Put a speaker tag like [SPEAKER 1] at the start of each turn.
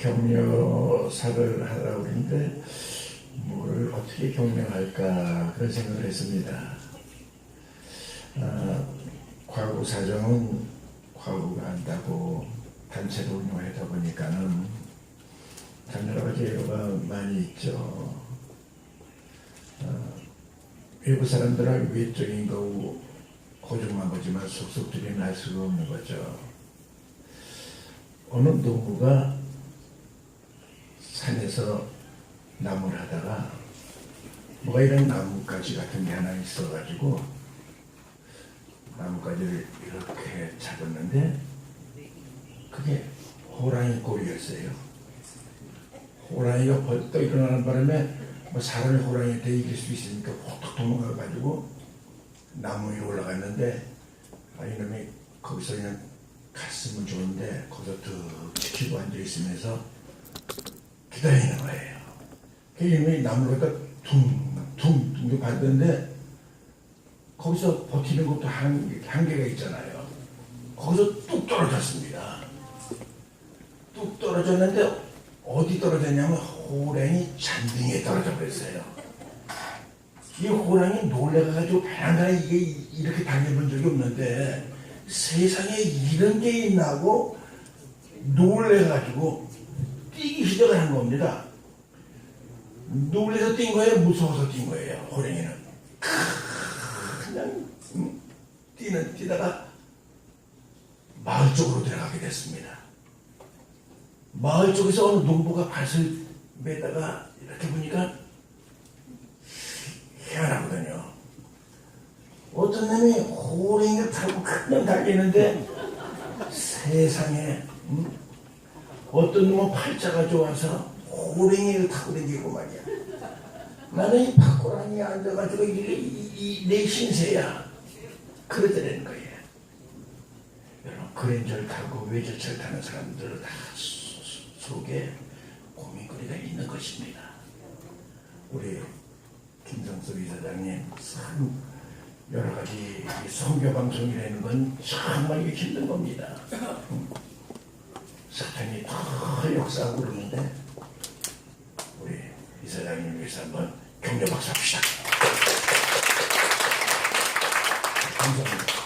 [SPEAKER 1] 격려사를 하라고 그러는데 뭐를 어떻게 격려할까 그런 생각을 했습니다. 아, 과거 사정은 과거가 안다고 단체로 운영하다 보니까는 가지 예로가 많이 있죠. 어, 외부 사람들은 외적인 거고 고정한 거지만 속속들이는 알 수가 없는 거죠. 어느 농부가 산에서 나무를 하다가 뭐가 이런 나뭇가지 같은 게 하나 있어가지고 나뭇가지를 이렇게 잡았는데 그게 호랑이 꼴이었어요. 호랑이가 벌떡 일어나는 바람에 뭐 사람이 호랑이한테 이길 수 있으니까 호떡 도망가가지고 나무 위에 올라갔는데 아, 이놈이 거기서 그냥 갔으면 좋은데 거기서 툭 지키고 앉아있으면서 기다리는 거예요. 그 이놈이 나무를 갖다 퉁퉁퉁 갔는데 거기서 버티는 것도 한, 한계가 있잖아요. 거기서 뚝 떨어졌습니다. 뚝 떨어졌는데 어디 떨어졌냐면 호랑이 잔등에 떨어져 버렸어요. 이 호랑이 놀래가지고 배란간에 이게 이렇게 당해본 적이 없는데 세상에 이런 게 있나고 놀래가지고 뛰기 시작을 한 겁니다. 놀래서 뛴 거예요? 무서워서 뛴 거예요? 호랑이는. 그냥 음, 뛰는 뛰다가 마을 쪽으로 들어가게 됐습니다. 마을 쪽에서 어느 농부가 밭을 매다가 이렇게 보니까 희한하거든요. 어떤 놈이 호랭이를 타고 그냥 달리는데 세상에 음? 어떤 놈은 팔자가 좋아서 호랭이를 타고 다니고 말이야. 나는 이 밭고랑이에 앉아가지고 이게 이- 이- 내 신세야. 그러더라는 거예요. 여러분 그랜저를 타고 외제차를 타는 사람들 다 속에 고민거리가 있는 것입니다. 우리 김성수 이사장님 참 여러 가지 이 선교 방송이라는 건 정말 힘든 겁니다. 음. 사탄이 더 역사하고 그러는데 사장님 위해서 한번 격려 박수 합시다. 감사합니다.